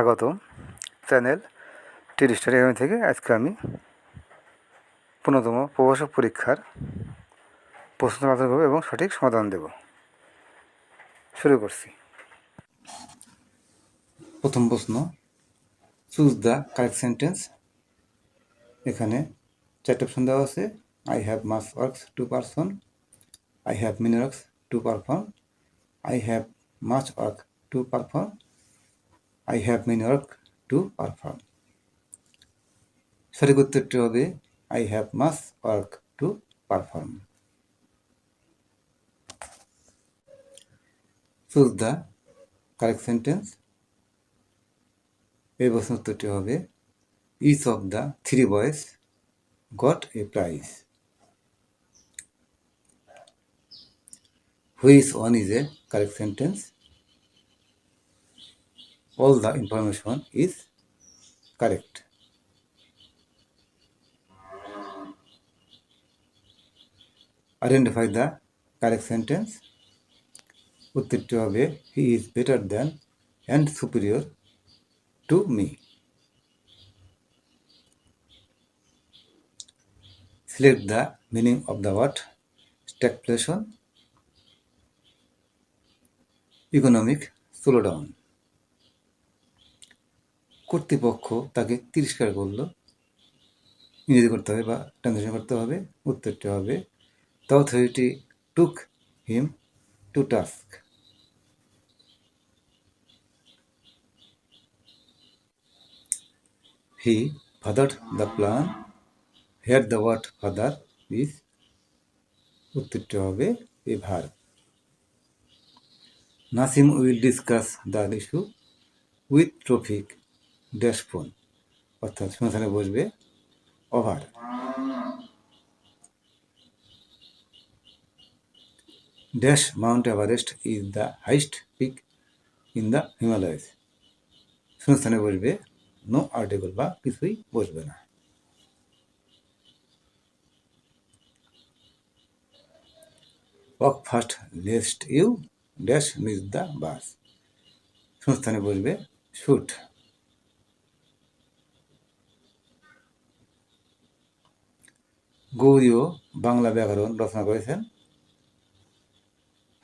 স্বাগত channel star academy থেকে। আজকে আমি পূর্ণতম প্রভাষক পরীক্ষার প্রশ্ন আলোচনা করব এবং সঠিক সমাধান দেব। শুরু করছি। প্রথম প্রশ্ন চুজ দ্য কারেক্ট সেন্টেন্স এখানে চারটে অপশন দেওয়া আছে। I have much works to person I have many works to perform I have much work to perform I have many work to perform সঠিক উত্তরটি হবে I have much work to perform choose the correct sentence এই প্রশ্ন উত্তরটি হবে each of the three boys got a prize which one is a correct sentence all the information is correct. Identify the correct sentence. উত্তরটি হবে he is better than and superior to me select the meaning of the word stagflation economic slowdown কর্তৃপক্ষ তাকে তিরস্কার করল। ইংরেজি করতে হবে বা ট্রান্সলেশন করতে হবে, উত্তরটি হবে the authority took him to task he father the plan here the word father is উত্তরটি হবে এ ভার Nasim will discuss the issue with traffic dash phone অর্থাৎ শূন্যস্থানে বসবে over. Dash mount Everest is the highest peak in the Himalayas. শূন্যস্থানে বসবে, no article বা কিছুই বসবে না। Walk fast lest you, dash miss the bus. শূন্যস্থানে বসবে, শুট। গৌরীয় বাংলা ব্যাকরণ রচনা করেছেন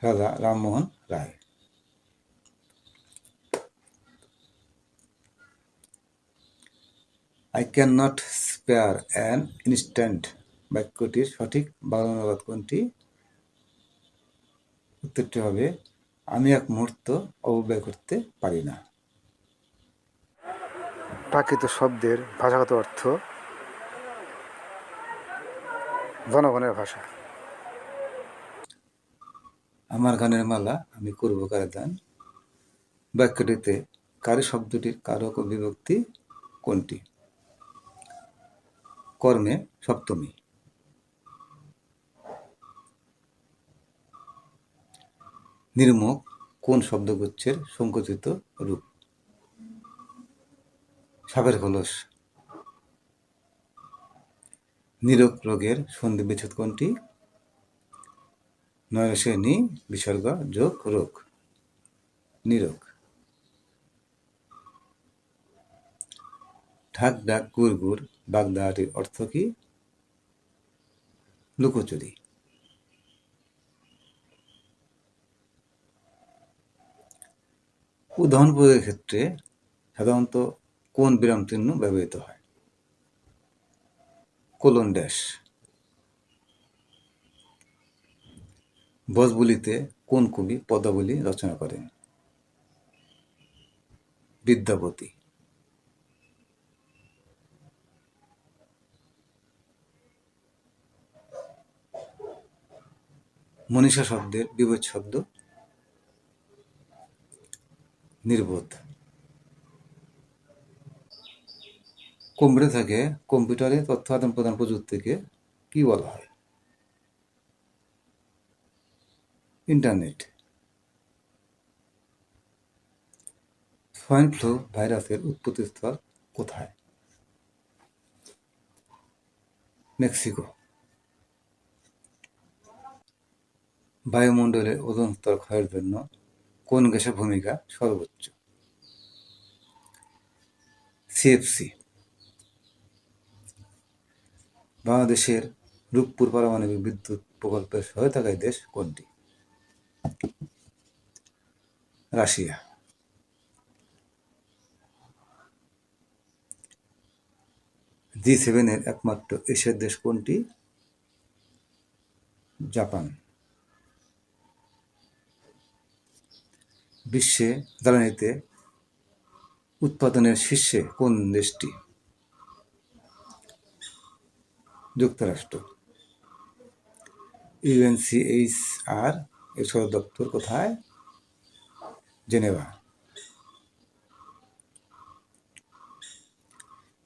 Raja Rammohan Roy. I can not spare an instant বাক্যটির সঠিক বাংলা অনুবাদ কোনটি? উত্তরটি হবে, আমি এক মুহূর্ত অবব্যয় করতে পারি না। প্রাকৃত শব্দের ভাষাগত অর্থ জনগণের ভাষা। আমার গানের মালা আমি করব কারে দান বাক্যটিতে কারি শব্দটির কারক ও বিভক্তি কোনটি? কর্মে সপ্তমী। নির্মুখ কোন শব্দগুচ্ছের সংকুচিত রূপ? সাপের খোলস নিরোগ রোগের সন্ধি বিচ্ছেদ কোনটি? নয়সেনি বিসর্গ, যোগ, রোগ। নিরোগ। ঢাক, ডাক, গুড় গুড় বাগদাটির অর্থ কি? লুকোচুরি। উদাহরণ প্রয়োগের ক্ষেত্রে সাধারণত কোন বিরাম চিহ্ন ব্যবহৃত হয়? Colon dash. বসবুলিতে কোন কবি পদাবলী রচনা করেন? বিদ্যাপতি। মনীষা শব্দের বিবোধ শব্দ। নির্বোধ। কম্পিউটার থেকে, কম্পিউটারে তথ্য আদান প্রদান প্রযুক্তিকে কি বলা হয়? ইন্টারনেট। সোয়াইন ফ্লু ভাইরাসের উৎপত্তি উৎপত্তিস্থল কোথায়? মেক্সিকো। বায়ুমণ্ডলের ওজন স্তর ক্ষয়ের জন্য কোন গ্যাসের ভূমিকা সর্বোচ্চ? সিএফসি বাংলাদেশের রূপপুর পারমাণবিক বিদ্যুৎ প্রকল্পের সহায়তাকারী দেশ কোনটি? রাশিয়া। জি সেভেনের একমাত্র এশিয়ার দেশ কোনটি? জাপান। বিশ্বে জ্বালানিতে উৎপাদনের শীর্ষে কোন দেশটি? যুক্তরাষ্ট্র। ইউএনসিএইচআর এর সদর দপ্তর কোথায়? জেনেভা।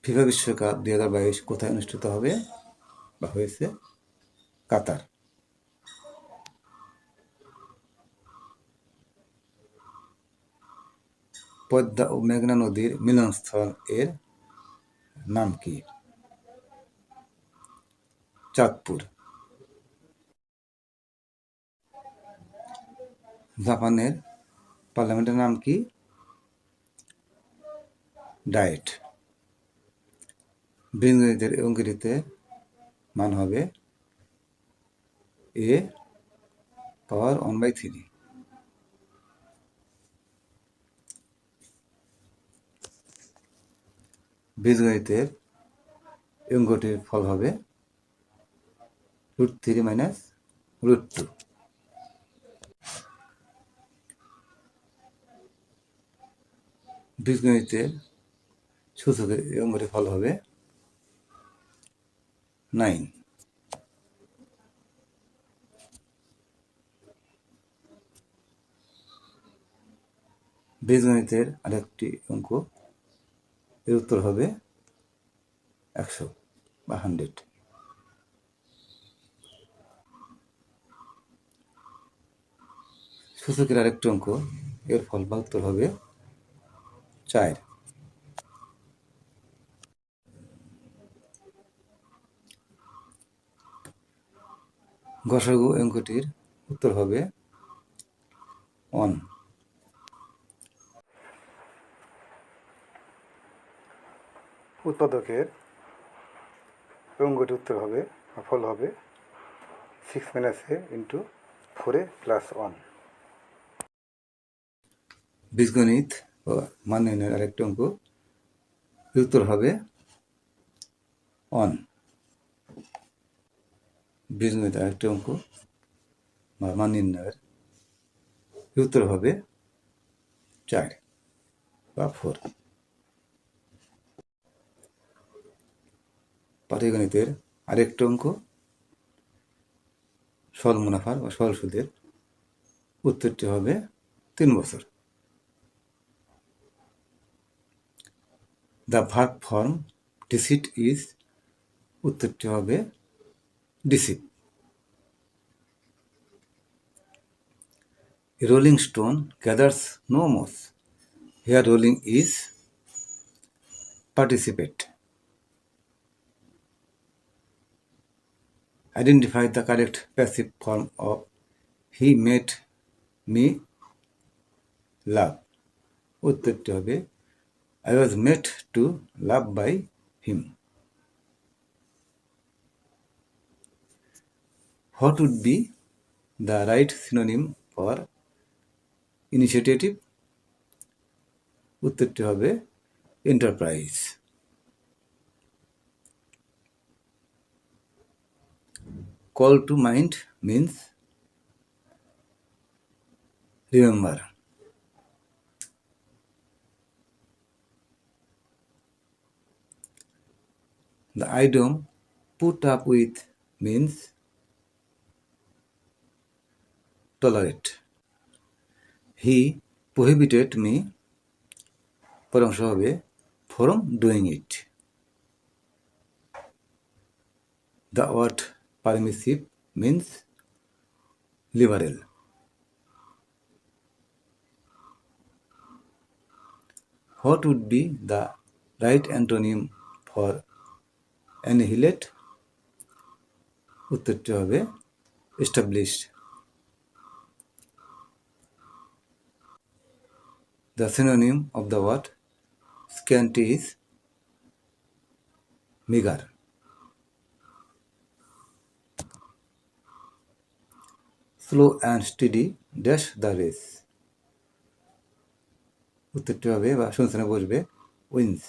ফিফা বিশ্বকাপ দুই হাজার বাইশ কোথায় অনুষ্ঠিত হবে বা হয়েছে? কাতার। পদ্মা ও মেঘনা নদীর মিলনস্থল এর নাম কি? চাঁদপুর জাপানের পার্লামেন্টের নাম কি? ডায়েট। বীজগণিতের অঙ্কিটিতে মান হবে a power one by three বীজগণিতের অঙ্কটির ফল হবে root three minus root two বীজগণিতের সূচকের অঙ্কটির ফল হবে নাইন বীজগণিতের আরেকটি অঙ্ক, এর উত্তর হবে একশো বা হান্ড্রেড সূচকের আরেকটি অঙ্ক, এর ফল বা হবে চার। গসাগু অঙ্কটির উত্তর হবে অন উৎপাদকের অঙ্কটির উত্তর হবে, ফল হবে সিক্স মাইনাস এ ইন্টু ফোরে প্লাস ওয়ান বীজগণিত ও মান নির্ণয়ের আরেকটি অঙ্ক। উত্তর হবে অন। বীজগণিত আরেকটি অঙ্ক বা মান নির্ণয়ের উত্তর হবে চার বা ফোর। পাটিগণিতের আরেকটি অঙ্ক সল মুনাফার বা সল সুদের উত্তরটি হবে তিন বছর। The verb form deceit is উত্তরটি হবে deceit rolling stone gathers no moss here rolling is participate identify the correct passive form of he made me laugh উত্তরটি হবে I was made to laugh by him. What would be the right synonym for initiative? উত্তরটি হবে enterprise. Call to mind means remember. The idiom put up with means tolerate. He prohibited me হবে from doing it. The word permissive means liberal. What would be the right antonym for annihilate উত্তরটি হবে establish the synonym of the word scanty is meagre slow and steady dash the race উত্তরটি হবে বা শুনছে না বসবে wins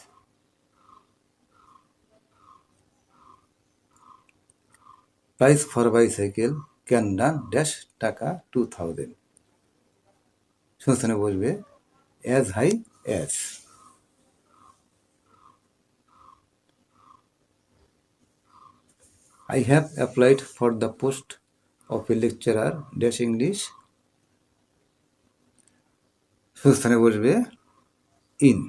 price for bicycle can run dash টাকা two thousand শুনশনে বসবে as high as I have applied for the post of a lecturer dash English সুস্থানে বসবে in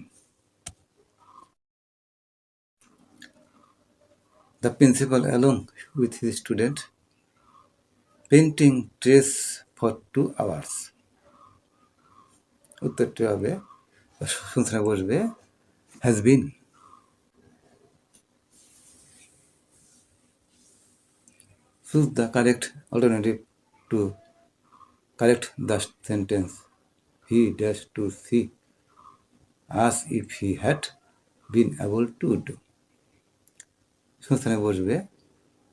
The principal along with his student painting trees for two hours উত্তরটি হবে সুস্থানে বসবে has been choose the correct alternative to correct the sentence. He dash to see as if he had been able to do. সুস্থানে বসবে,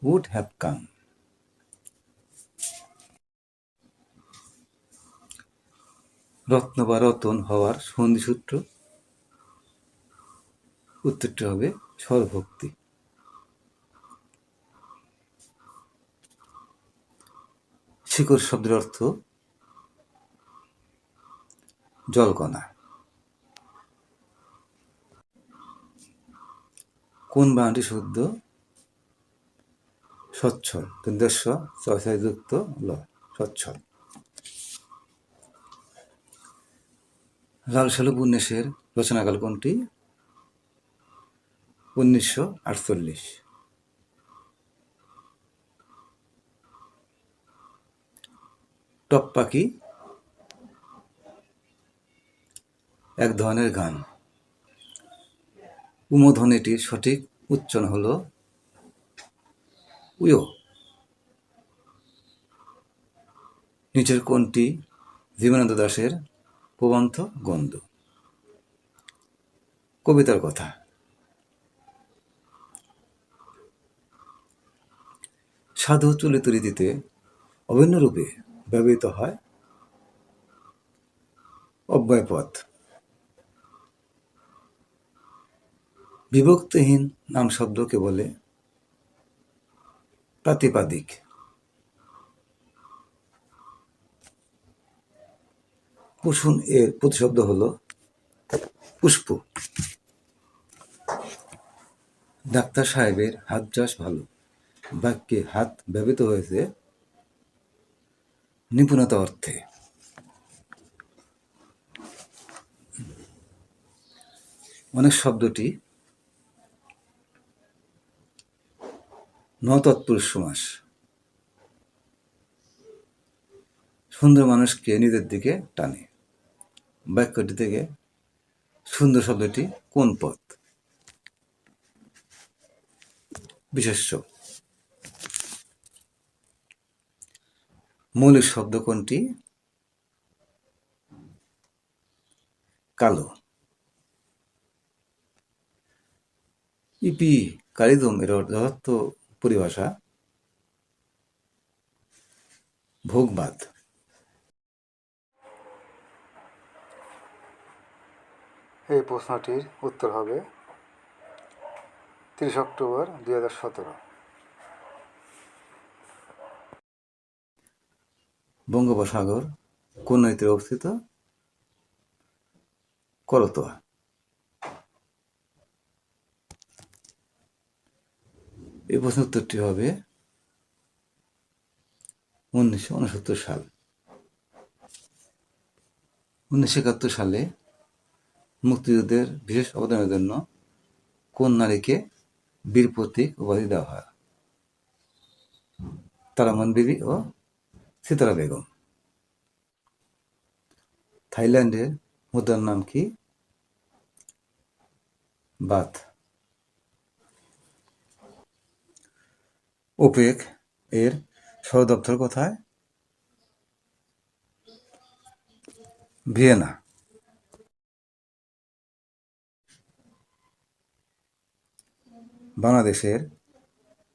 would have come. রত্ন বা রতন হওয়ার সন্ধিসূত্র উত্তরটি হবে স্বরভক্তি শিকড় শব্দের অর্থ জলকণা কোন বানানটি শুদ্ধ? সচ্ছল তিনদেশ্য যুক্ত ল সচ্ছল লাল সালু উপন্যাসের রচনাকাল কোনটি? উনিশশো আটচল্লিশ। টপ পাখি এক ধরনের গান। উমধ্বনিটির সঠিক উচ্চারণ হল উয়ো। নিচের কোনটি জীবনানন্দ দাশের প্রবন্ধ গন্ধ। কবিতার কথা। সাধু চলিত রীতিতে অভিন্ন রূপে ব্যবহৃত হয় অব্যয়পদ বিভক্তিহীন নাম শব্দকে বলে প্রাতিপাদিক। কুসুম এর প্রতিশব্দ হল পুষ্প। ডাক্তার সাহেবের হাত চাষ ভালো। বাক্যে হাত ব্যবহৃত হয়েছে নিপুণতা অর্থে। অনেক শব্দটি ন তৎপুরুষ সমাস। সুন্দর মানুষকে নিজের দিকে টানে। বাক্যটি থেকে সুন্দর শব্দটি কোন পথ? বিশেষ্য। মৌলিক শব্দ কোনটি? কালো। ইপি কালিদম এর যথার্থ পরিভাষা ভোগবাদ। এই প্রশ্নটির উত্তর হবে তিরিশ অক্টোবর দুই হাজার সতেরো। বঙ্গোপসাগর কোন নদীতে অবস্থিত? করতোয়া। এই প্রশ্ন উত্তরটি হবে উনিশশো উনসত্তর সাল। উনিশশো একাত্তর সালে মুক্তিযুদ্ধের বিশেষ অবদানের জন্য কোন নারীকে বীর প্রতীক উপাধি দেওয়া হয়? তারামন বিবি ও সিতারা বেগম। থাইল্যান্ডের মুদ্রার নাম কি? বাথ ওপেক এর সদর দপ্তর কোথায়? ভিয়েনা। বাংলাদেশের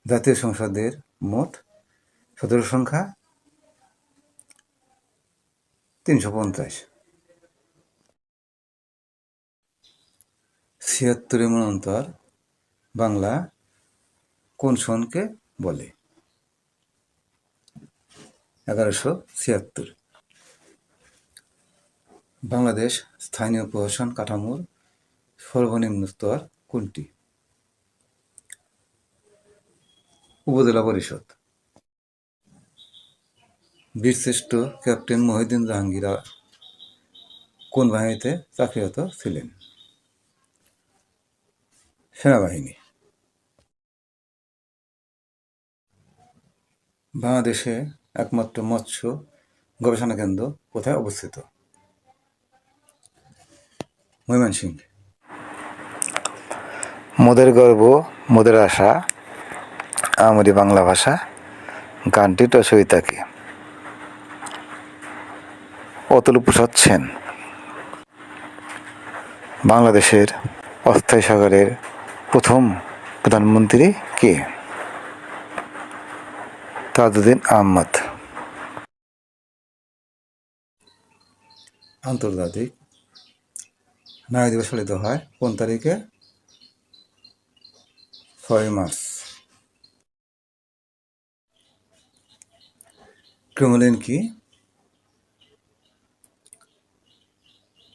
জাতীয় সংসদের মোট সদস্য সংখ্যা তিনশো পঞ্চাশ। ছিয়াত্তরের মনন্তর বাংলা কোন সনকে বলে। এগারোশো ছিয়াত্তর। বাংলাদেশ স্থানীয় প্রশাসন কাঠামোর সর্বনিম্ন স্তর কোনটি? উপজেলা পরিষদ। বীরশ্রেষ্ঠ ক্যাপ্টেন মহিউদ্দিন জাহাঙ্গীর কোন বাহিনীতে চাকরিরত ছিলেন? সেনাবাহিনী। বাংলাদেশে একমাত্র মৎস্য গবেষণা কেন্দ্র কোথায় অবস্থিত? ময়মনসিংহ। মোদের গর্ব, মোদের আশা আমারই বাংলা ভাষা গানটির রচয়িতা কে অতুল প্রসাদ সেন। বাংলাদেশের অস্থায়ী সরকারের প্রথম প্রধানমন্ত্রী কে? তাজউদ্দিন আহমদ আন্তর্জাতিক নারী দিবস পালিত হয় কোন তারিখে? ছয় মার্চ। ক্রেমলিন কি?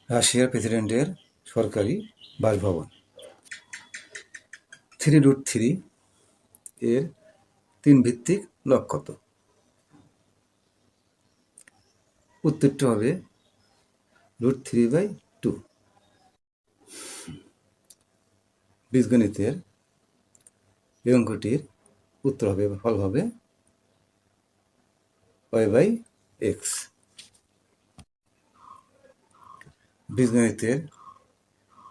রাশিয়ার প্রেসিডেন্টের সরকারি বাসভবন। থ্রি রুট থ্রি এর তিন ভিত্তিক লক কত? উত্তরটি হবে রুট থ্রি বাই টু। বীজগণিতের এই অঙ্কটির উত্তর হবে ফল হবে ওয়াই বাই এক্স বীজগণিতের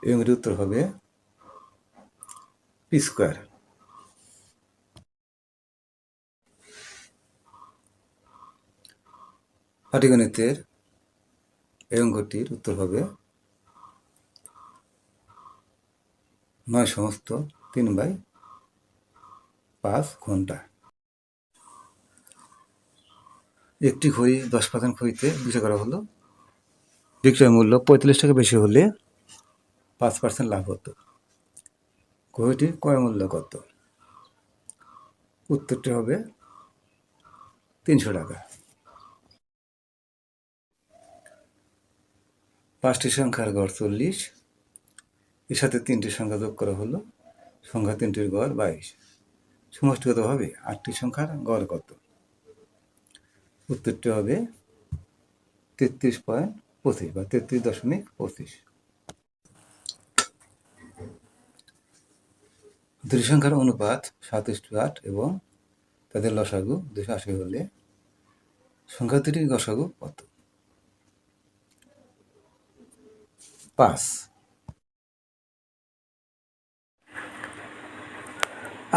এই অঙ্কটির উত্তর হবে পি স্কোয়ার পাটিগণিতের এই অঙ্কটির উত্তর হবে নয় সমস্ত তিন বাই পাঁচ ঘণ্টা। একটি ঘড়ি দশ পার্সেন্ট ঘড়িতে বিক্রি করা হলো। বিক্রয় মূল্য পঁয়তাল্লিশ টাকা বেশি হলে পাঁচ পার্সেন্ট লাভ হতো। ঘড়িটির ক্রয় মূল্য কত? উত্তরটি হবে তিনশো টাকা। পাঁচটি সংখ্যার গড় চল্লিশ। এর সাথে তিনটি সংখ্যা যোগ করা হলো, সংখ্যা তিনটির গড় বাইশ। সমষ্টিগতভাবে আটটি সংখ্যার গড় কত? উত্তরটি হবে তেত্রিশ পয়েন্ট পঁচিশ বা তেত্রিশ দশমিক পঁচিশ। দুটি সংখ্যার অনুপাত সাতাশ টু আট এবং তাদের লসাগু দুশো আশি হলে সংখ্যা দুটির লসাগু কত? পাঁচ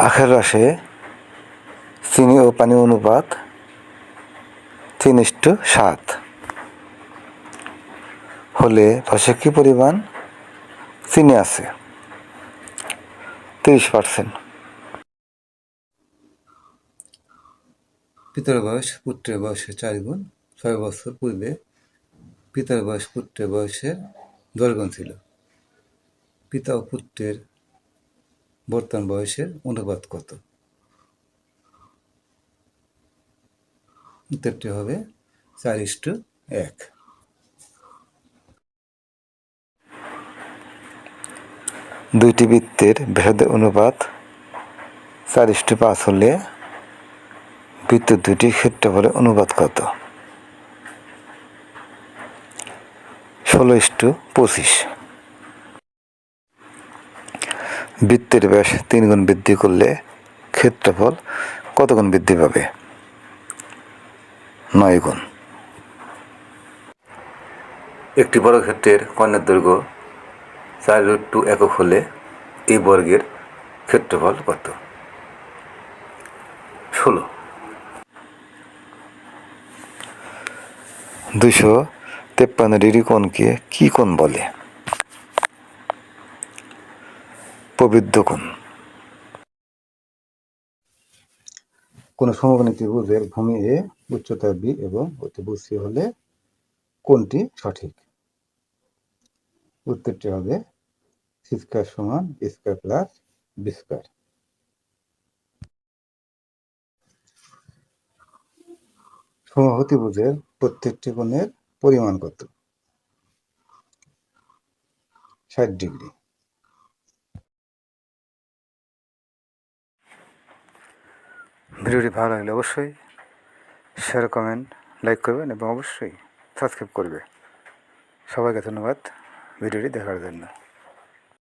আখের রসে চিনি ও পানি অনুপাত তিন ইস্টু সাত। হলে রসে কি পরিমাণ? চিনি আছে। তিরিশ পার্সেন্ট। পিতার বয়স পুত্রের বয়সের চার গুণ। ছয় বছর পূর্বে পিতার বয়স পুত্রের বয়সের দশ ছিল। পিতা ও পুত্রের বর্তমান বয়সের অনুপাত কত? উত্তরটি হবে চার ইস্টু এক। দুইটি বৃত্তের ভেদ অনুপাত চার ইস্টু পাঁচ হলে বৃত্ত দুটি ক্ষেত্রফলের অনুপাত কত? ষোলো ইস্টু পঁচিশ। বৃত্তের ব্যাস তিন গুণ বৃদ্ধি করলে ক্ষেত্রফল কত গুণ বৃদ্ধি পাবে? নয় গুণ। একটি বর্গক্ষেত্রের কর্ণের দৈর্ঘ্য চার রুট টু একক হলে এই বর্গের ক্ষেত্রফল কত? ষোলো। দুশো তেপ্পান্ন ডিগ্রি কোণকে কি কোণ বলে? প্রবৃদ্ধ কোণ। কোনো সমকোণী ত্রিভুজের ভূমি এ উচ্চতা বি এবং অতিভুজ সি হলে কোনটি সঠিক। উত্তরটি হবে স্কোয়ার সমান স্কোয়ার প্লাস বি স্কোয়ার। সমহতিভুজের প্রত্যেকটি কোণের পরিমাণ কত? ষাট ডিগ্রি। ভিডিওটি ভালো লাগলে অবশ্যই শেয়ার কমেন্ট লাইক করবেন এবং অবশ্যই সাবস্ক্রাইব করবে। সবাইকে ধন্যবাদ ভিডিওটি দেখার জন্য।